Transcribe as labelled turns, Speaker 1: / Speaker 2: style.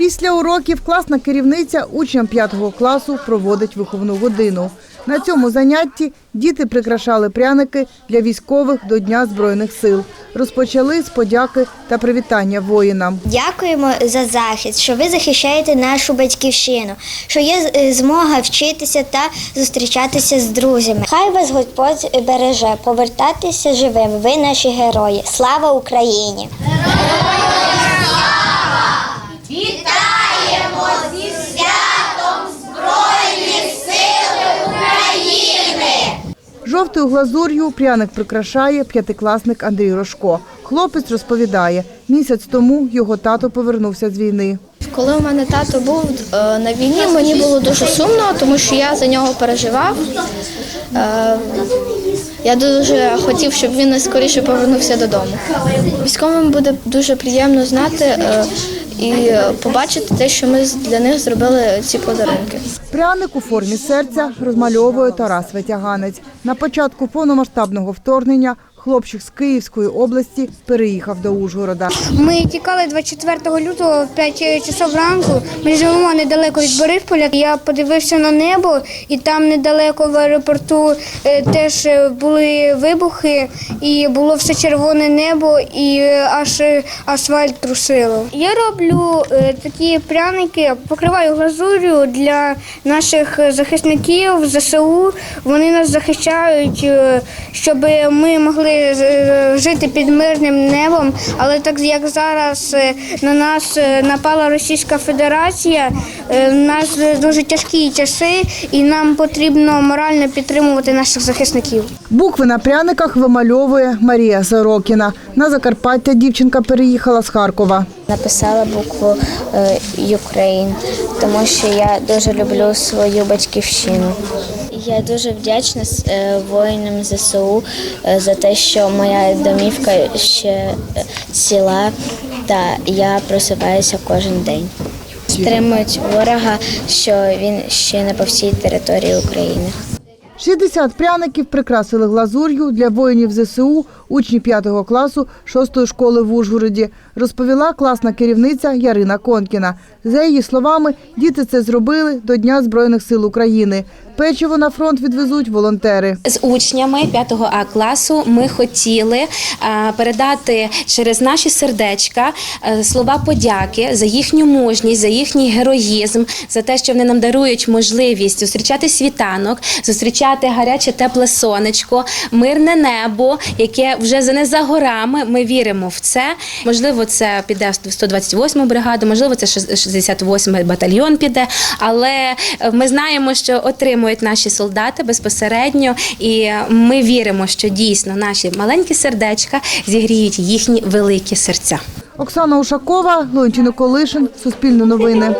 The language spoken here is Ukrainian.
Speaker 1: Після уроків класна керівниця учням 5 класу проводить виховну годину. На цьому занятті діти прикрашали пряники для військових до Дня Збройних сил. Розпочали з подяки та привітання воїнам.
Speaker 2: Дякуємо за захист, що ви захищаєте нашу батьківщину, що є е, змога вчитися та зустрічатися з друзями. Хай вас Господь береже, повертатися живим. Ви наші герої. Слава Україні!
Speaker 1: Жовтою глазур'ю пряник прикрашає п'ятикласник Андрій Рожко. Хлопець розповідає, місяць тому його тато повернувся з війни.
Speaker 3: Коли у мене тато був е, на війні, мені було дуже сумно, тому що я за нього переживав. Е, Я дуже хотів, щоб він скоріше повернувся додому. Військовим буде дуже приємно знати е, і побачити те, що ми для них зробили ці подарунки.
Speaker 1: Пряник у формі серця розмальовує Тарас Ветяганець. На початку повномасштабного вторгнення хлопчик з Київської області переїхав до Ужгорода.
Speaker 4: Ми тікали 24 лютого в 5 часов ранку. Ми живемо недалеко від Борисполя. Я подивився на небо, і там недалеко в аеропорту е, теж е, були вибухи, і було все червоне небо, і е, аж асфальт трусило. Я роблю такі пряники, покриваю глазур'ю для наших захисників ЗСУ. Вони нас захищають, щоб ми могли е, жити під мирним небом. Але так як зараз е, на нас е, напала Російська Федерація, е, в нас дуже тяжкі часи, і нам потрібно морально підтримувати наших захисників.
Speaker 1: Букви на пряниках вимальовує Марія Сорокіна. На Закарпаття дівчинка переїхала з Харкова.
Speaker 2: Написала букву Україн, тому що я дуже люблю свою батьківщину. Я дуже вдячна е, воїнам ЗСУ е, за те, що моя домівка ще е, ціла, та я просипаюся кожен день. Стримують ворога, що він ще не по всій території України.
Speaker 1: 60 пряників прикрасили глазур'ю для воїнів ЗСУ, учні 5 класу 6 школи в Ужгороді, розповіла класна керівниця Ярина Конкіна. За її словами, діти це зробили до Дня Збройних сил України. Печиво на фронт відвезуть волонтери.
Speaker 5: З учнями 5 А класу ми хотіли е, передати через наші сердечка е, слова подяки за їхню мужність, за їхній героїзм, за те, що вони нам дарують можливість зустрічати світанок, зустрічати гаряче тепле сонечко, мирне небо, яке вже не за горами. Ми віримо в це. Можливо, це піде в 128 бригаду, можливо, це 68 батальйон піде. Але е, ми знаємо, що отримують наші солдати безпосередньо, і ми віримо, що дійсно наші маленькі сердечка зігріють їхні великі серця.
Speaker 1: Оксана Ушакова, Леонтіно Колишин, Суспільне новини.